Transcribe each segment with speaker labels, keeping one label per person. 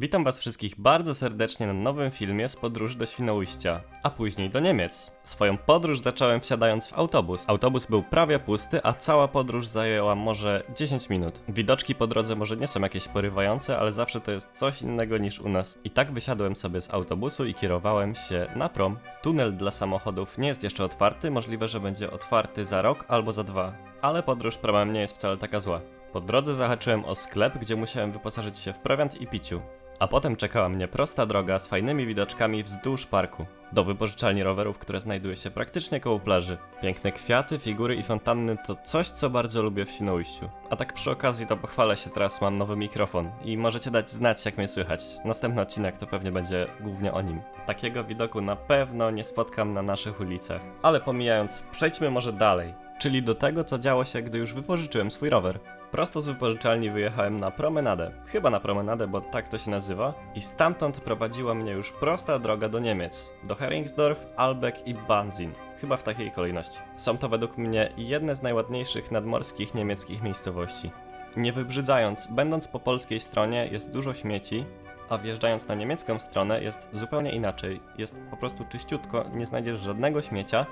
Speaker 1: Witam was wszystkich bardzo serdecznie na nowym filmie z podróży do Świnoujścia, a później do Niemiec. Swoją podróż zacząłem wsiadając w autobus. Autobus był prawie pusty, a cała podróż zajęła może 10 minut. Widoczki po drodze może nie są jakieś porywające, ale zawsze to jest coś innego niż u nas. I tak wysiadłem sobie z autobusu i kierowałem się na prom. Tunel dla samochodów nie jest jeszcze otwarty, możliwe, że będzie otwarty za rok albo za dwa. Ale podróż promem nie jest wcale taka zła. Po drodze zahaczyłem o sklep, gdzie musiałem wyposażyć się w prowiant i piciu. A potem czekała mnie prosta droga z fajnymi widoczkami wzdłuż parku. Do wypożyczalni rowerów, które znajduje się praktycznie koło plaży. Piękne kwiaty, figury i fontanny to coś, co bardzo lubię w Świnoujściu. A tak przy okazji to pochwalę się teraz, mam nowy mikrofon i możecie dać znać jak mnie słychać. Następny odcinek to pewnie będzie głównie o nim. Takiego widoku na pewno nie spotkam na naszych ulicach. Ale pomijając, przejdźmy może dalej. Czyli do tego, co działo się, gdy już wypożyczyłem swój rower. Prosto z wypożyczalni wyjechałem na promenadę, chyba na promenadę, bo tak to się nazywa, i stamtąd prowadziła mnie już prosta droga do Niemiec, do Heringsdorf, Albeck i Banzin, chyba w takiej kolejności. Są to według mnie jedne z najładniejszych nadmorskich niemieckich miejscowości. Nie wybrzydzając, będąc po polskiej stronie jest dużo śmieci, a wjeżdżając na niemiecką stronę jest zupełnie inaczej. Jest po prostu czyściutko, nie znajdziesz żadnego śmiecia,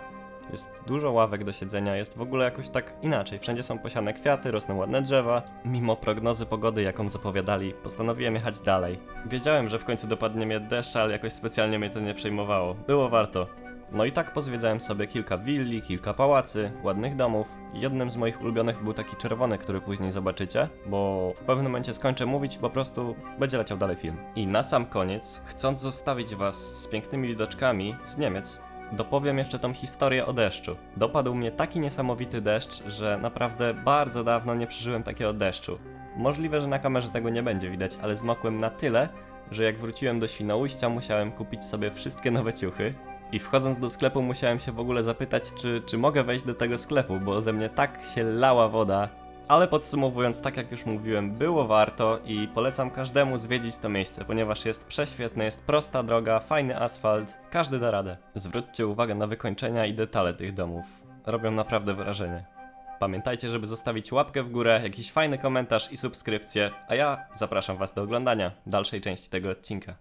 Speaker 1: jest dużo ławek do siedzenia, jest w ogóle jakoś tak inaczej. Wszędzie są posiane kwiaty, rosną ładne drzewa. Mimo prognozy pogody, jaką zapowiadali, postanowiłem jechać dalej. Wiedziałem, że w końcu dopadnie mnie deszcz, ale jakoś specjalnie mnie to nie przejmowało. Było warto. No i tak pozwiedzałem sobie kilka willi, kilka pałacy, ładnych domów. Jednym z moich ulubionych był taki czerwony, który później zobaczycie, bo w pewnym momencie skończę mówić i po prostu będzie leciał dalej film. I na sam koniec, chcąc zostawić was z pięknymi widoczkami z Niemiec, Dopowiem jeszcze tą historię o deszczu. Dopadł mnie taki niesamowity deszcz, że naprawdę bardzo dawno nie przeżyłem takiego deszczu. Możliwe, że na kamerze tego nie będzie widać, ale zmokłem na tyle, że jak wróciłem do Świnoujścia musiałem kupić sobie wszystkie nowe ciuchy. I wchodząc do sklepu musiałem się w ogóle zapytać, czy, czy mogę wejść do tego sklepu, bo ze mnie tak się lała woda, ale podsumowując, tak jak już mówiłem, było warto i polecam każdemu zwiedzić to miejsce, ponieważ jest prześwietne, jest prosta droga, fajny asfalt, każdy da radę. Zwróćcie uwagę na wykończenia i detale tych domów. Robią naprawdę wrażenie. Pamiętajcie, żeby zostawić łapkę w górę, jakiś fajny komentarz i subskrypcję, a ja zapraszam Was do oglądania dalszej części tego odcinka.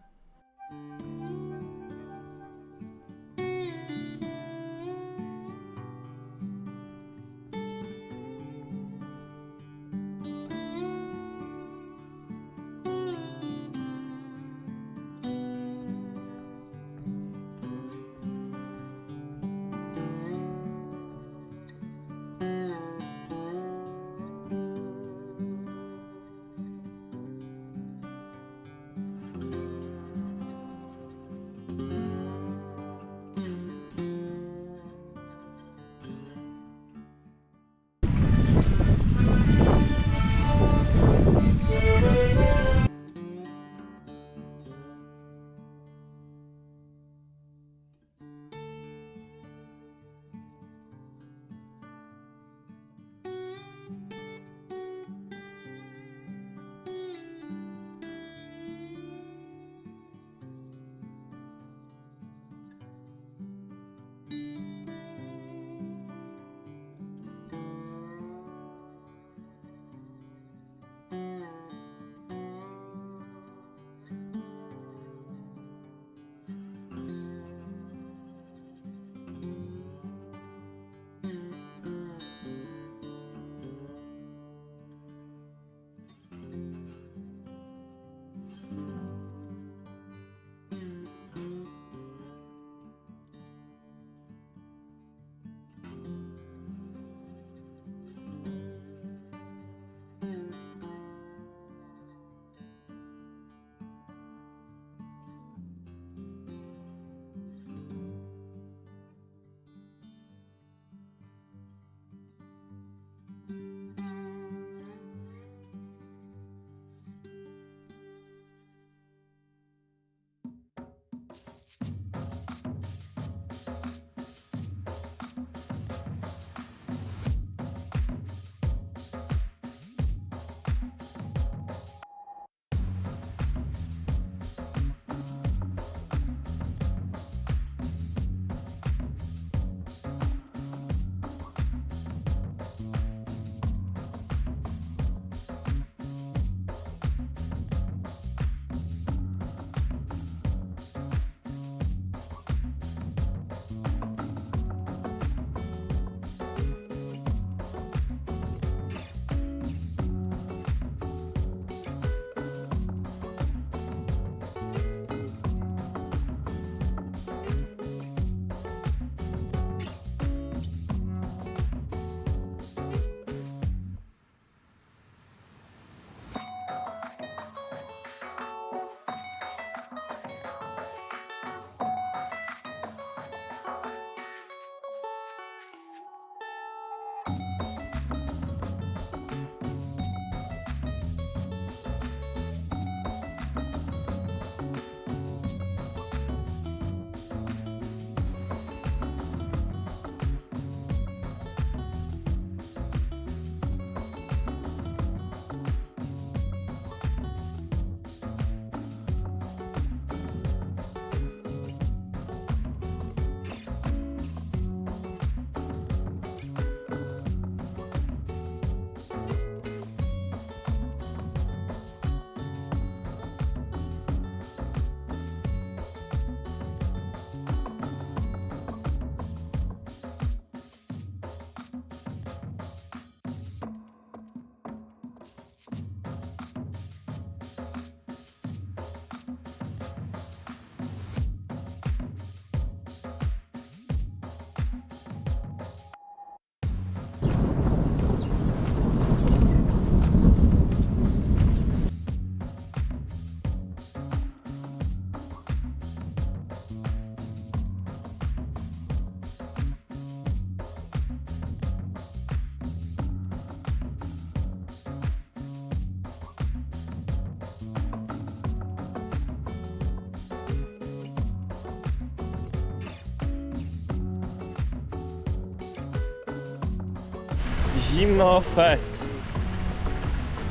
Speaker 1: Zimno fest.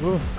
Speaker 1: Uff.